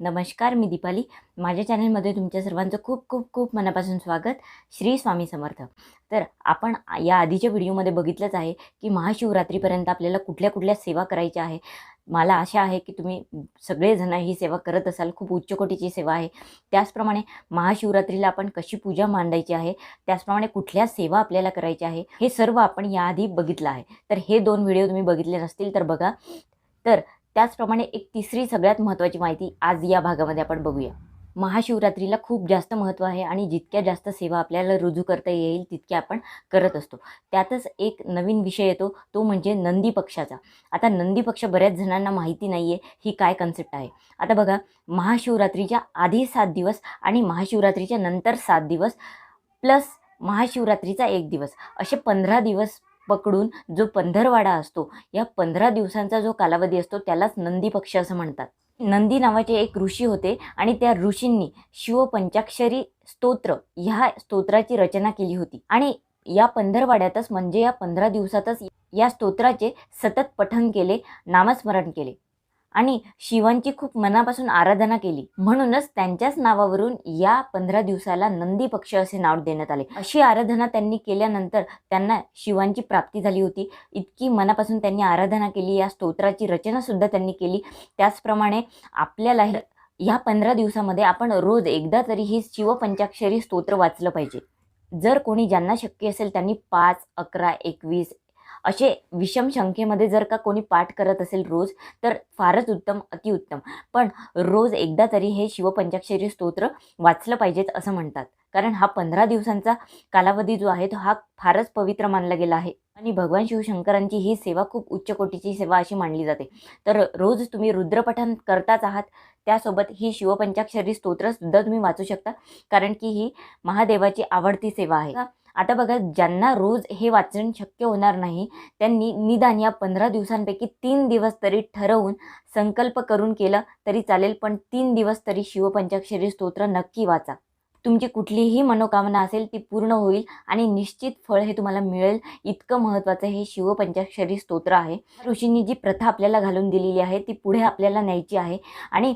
नमस्कार मी दीपाली. माझ्या चॅनलमध्ये तुमच्या सर्वांचं खूप खूप खूप मनापासून स्वागत. श्री स्वामी समर्थ. तर आपण या आधीच्या व्हिडिओमध्ये बघितलंच आहे की महाशिवरात्रीपर्यंत आपल्याला कुठल्या कुठल्या सेवा करायच्या आहे. मला आशा आहे की तुम्ही सगळेजण ही सेवा करत असाल. खूप उच्च कोटीची सेवा आहे. त्याचप्रमाणे महाशिवरात्रीला आपण कशी पूजा मांडायची आहे? त्याचप्रमाणे कुठल्या सेवा आपल्याला करायच्या आहे? हे सर्व आपण याआधी बघितलं आहे. तर हे दोन व्हिडिओ तुम्ही बघितले नसतील तर बघा. तर त्याचप्रमाणे एक तिसरी सगळ्यात महत्त्वाची माहिती आज या भागामध्ये आपण बघूया. महाशिवरात्रीला खूप जास्त महत्त्व आहे आणि जितक्या जास्त सेवा आपल्याला रुजू करता येईल तितक्या आपण करत असतो. त्यातच एक नवीन विषय येतो तो म्हणजे नंदी पक्षाचा. आता नंदी पक्ष बऱ्याच जणांना माहिती नाही आहे ही काय कन्सेप्ट आहे? आता बघा महाशिवरात्रीच्या आधी सात दिवस आणि महाशिवरात्रीच्या नंतर सात दिवस प्लस महाशिवरात्रीचा एक दिवस. असे पंधरा दिवस पकडून जो पंधरवाडा असतो या पंधरा दिवसांचा जो कालावधी असतो त्यालाच नंदी पक्ष असं म्हणतात. नंदी नावाचे एक ऋषी होते आणि त्या ऋषींनी शिवपंचाक्षरी स्तोत्र ह्या स्तोत्राची रचना केली होती. आणि या पंधरवाड्यातच म्हणजे या पंधरा दिवसातच या स्तोत्राचे सतत पठन केले नामस्मरण केले. आणि शिवांची खूप मनापासून आराधना केली. म्हणूनच त्यांच्याच नावावरून या पंधरा दिवसाला नंदी पक्ष असे नाव देण्यात आले. अशी आराधना त्यांनी केल्यानंतर त्यांना शिवांची प्राप्ती झाली होती. इतकी मनापासून त्यांनी आराधना केली या स्तोत्राची रचना सुद्धा त्यांनी केली. त्याचप्रमाणे आपल्याला ह्या पंधरा दिवसामध्ये आपण रोज एकदा तरी हे शिवपंचाक्षरी स्तोत्र वाचलं पाहिजे. जर कोणी ज्यांना शक्य असेल त्यांनी पाच अकरा एकवीस असे विषम संख्येमध्ये जर का कोणी पाठ करत असेल रोज तर फारच उत्तम अतिउत्तम पण रोज एकदा तरी हे शिवपंचाक्षरी स्तोत्र वाचलं पाहिजेत असं म्हणतात. कारण हा पंधरा दिवसांचा कालावधी जो आहे तो हा फारच पवित्र मानला गेला आहे. आणि भगवान शिवशंकरांची ही सेवा खूप उच्च कोटीची सेवा अशी मानली जाते. तर रोज तुम्ही रुद्रपठन करताच आहात त्यासोबत ही शिवपंचाक्षरी स्तोत्रसुद्धा तुम्ही वाचू शकता कारण की ही महादेवाची आवडती सेवा आहे. आता बघा ज्यांना रोज हे वाचन शक्य होणार नाही त्यांनी निदान या पंधरा दिवसांपैकी तीन दिवस तरी ठरवून संकल्प करून केलं तरी चालेल पण तीन दिवस तरी शिवपंचाक्षरी स्तोत्र नक्की वाचा. तुमची कुठलीही मनोकामना असेल ती पूर्ण होईल आणि निश्चित फळ हे तुम्हाला मिळेल. इतकं महत्त्वाचं हे शिवपंचाक्षरी स्तोत्र आहे. ऋषींनी जी प्रथा आपल्याला घालून दिलेली आहे ती पुढे आपल्याला न्यायची आहे. आणि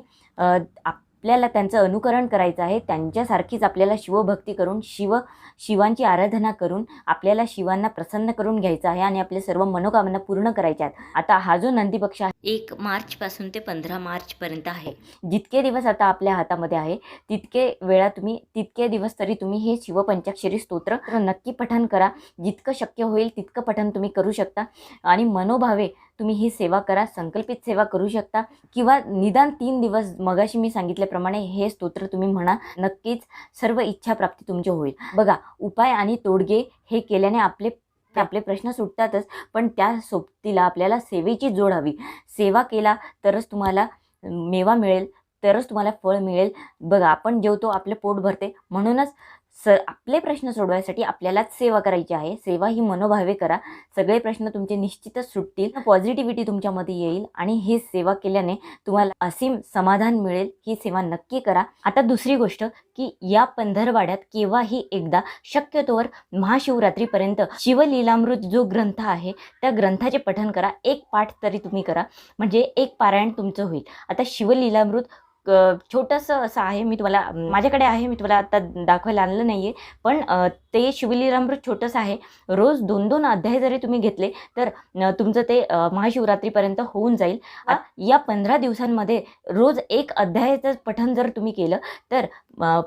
आपल्याला त्यांचं अनुकरण करायचं आहे त्यांच्यासारखीच आपल्याला शिवभक्ती करून शिव शिवांची आराधना करून आपल्याला शिवांना प्रसन्न करून घ्यायचं आहे आणि आपले सर्व मनोकामना पूर्ण करायच्या आहेत. आता हा जो नंदी पक्ष आहे एक मार्चपासून ते पंधरा मार्चपर्यंत आहे. जितके दिवस आता आपल्या हातामध्ये आहे तितके वेळा तुम्ही तितके दिवस तरी तुम्ही हे शिवपंचाक्षरी स्तोत्र नक्की पठण करा. जितकं शक्य होईल तितकं पठण तुम्ही करू शकता. आणि मनोभावे तुम्ही ही सेवा करा संकल्पित सेवा करू शकता किंवा निदान तीन दिवस मगाशी मी सांगितल्याप्रमाणे हे स्तोत्र तुम्ही म्हणा नक्कीच सर्व इच्छाप्राप्ती तुमची होईल. बघा उपाय आणि तोडगे हे केल्याने आपले आपले प्रश्न सुटतातच पण त्या सोबतीला आपल्याला सेवेची जोड हवी. सेवा केला तरच तुम्हाला मेवा मिळेल तरच तुम्हाला फळ मिळेल. बघा आपण जेवतो आपले पोट भरते. म्हणूनच स आपले प्रश्न सोडवायसाठी आपल्यालाच सेवा करायची आहे. सेवा ही मनोभावे करा. सगळे प्रश्न तुमचे निश्चितच सुटतील. पॉझिटिव्हिटी तुमच्यामध्ये येईल आणि ही सेवा केल्याने तुम्हाला असीम समाधान मिळेल. ही सेवा नक्की करा. आता दुसरी गोष्ट की या पंधरवाड्यात केव्हाही एकदा शक्यतोवर महाशिवरात्रीपर्यंत शिवलीलामृत जो ग्रंथ आहे त्या ग्रंथाचे पठन करा. एक पाठ तरी तुम्ही करा. म्हणजे एक पारायण तुमचं होईल. आता शिवलीलामृत छोटंसं असं आहे मी तुम्हाला माझ्याकडे आहे मी तुम्हाला आता दाखवायला आणलं नाही आहे पण ते शिवलीलामृत छोटंसं आहे. रोज दोन दोन अध्याय जरी तुम्ही घेतले तर तुमचं ते महाशिवरात्रीपर्यंत होऊन जाईल. या पंधरा दिवसांमध्ये रोज एक अध्यायाचं पठण जर तुम्ही केलं तर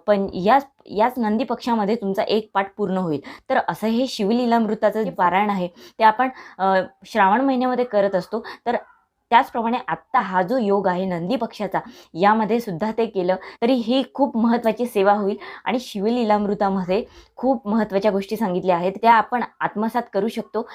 पण याच याच नंदी पक्षामध्ये तुमचा एक पाठ पूर्ण होईल. तर असं हे शिवलीलामृताचं जे पारायण आहे ते आपण श्रावण महिन्यामध्ये करत असतो. तर त्याचप्रमाणे आत्ता हा जो योग आहे नंदी पक्षाचा यामध्ये सुद्धा ते केलं तरी ही खूप महत्त्वाची सेवा होईल. आणि शिवलीलामृतामध्ये खूप महत्त्वाच्या गोष्टी सांगितल्या आहेत त्या आपण आत्मसात करू शकतो.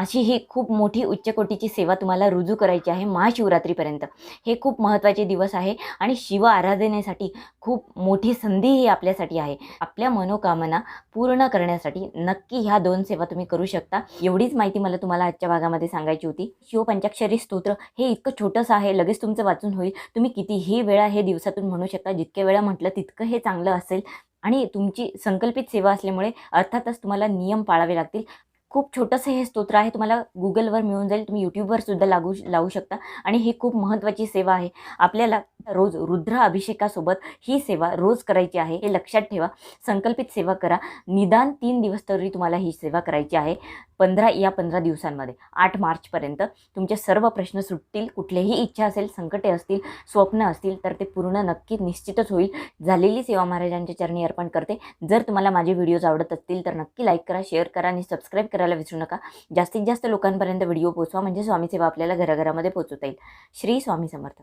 अशी ही खूप मोठी उच्चकोटीची सेवा तुम्हाला रुजू करायची आहे महाशिवरात्रीपर्यंत. हे खूप महत्त्वाचे दिवस आहे आणि शिव आराधनेसाठी खूप मोठी संधी ही आपल्यासाठी आहे. आपल्या मनोकामना पूर्ण करण्यासाठी नक्की ह्या दोन सेवा तुम्ही करू शकता. एवढीच माहिती मला तुम्हाला आजच्या भागामध्ये सांगायची होती. शिवपंचाक्षरी स्तोत्र हे इतकं छोटंसं आहे लगेच तुमचं वाचून होईल. तुम्ही कितीही वेळा हे दिवसातून म्हणू शकता जितक्या वेळा म्हटलं तितकं हे चांगलं असेल. आणि तुमची संकल्पित सेवा असल्यामुळे अर्थातच तुम्हाला नियम पाळावे लागतील. खूप छोटंसं हे स्तोत्र आहे. तुम्हाला गुगलवर मिळून जाईल. तुम्ही यूट्यूबवर सुद्धा लागू लावू शकता. आणि ही खूप महत्त्वाची सेवा आहे. आपल्याला रोज रुद्र अभिषेकासोबत ही सेवा रोज करायची आहे हे लक्षात ठेवा. संकल्पित सेवा करा. निदान तीन दिवस तरी तुम्हाला ही सेवा करायची आहे पंधरा या पंधरा दिवसांमध्ये. आठ मार्चपर्यंत तुमचे सर्व प्रश्न सुटतील कुठलेही इच्छा असेल संकटे असतील स्वप्न असतील तर ते पूर्ण नक्की निश्चितच होईल. झालेली सेवा महाराजांच्या चरणी अर्पण करते. जर तुम्हाला माझे व्हिडिओज आवडत असतील तर नक्की लाईक करा शेअर करा आणि सबस्क्राईब करायला विसरू नका. जास्तीत जास्त लोकांपर्यंत व्हिडिओ पोचवा म्हणजे स्वामी सेवा आपल्याला घराघरामध्ये पोचवता येईल. श्री स्वामी समर्थ.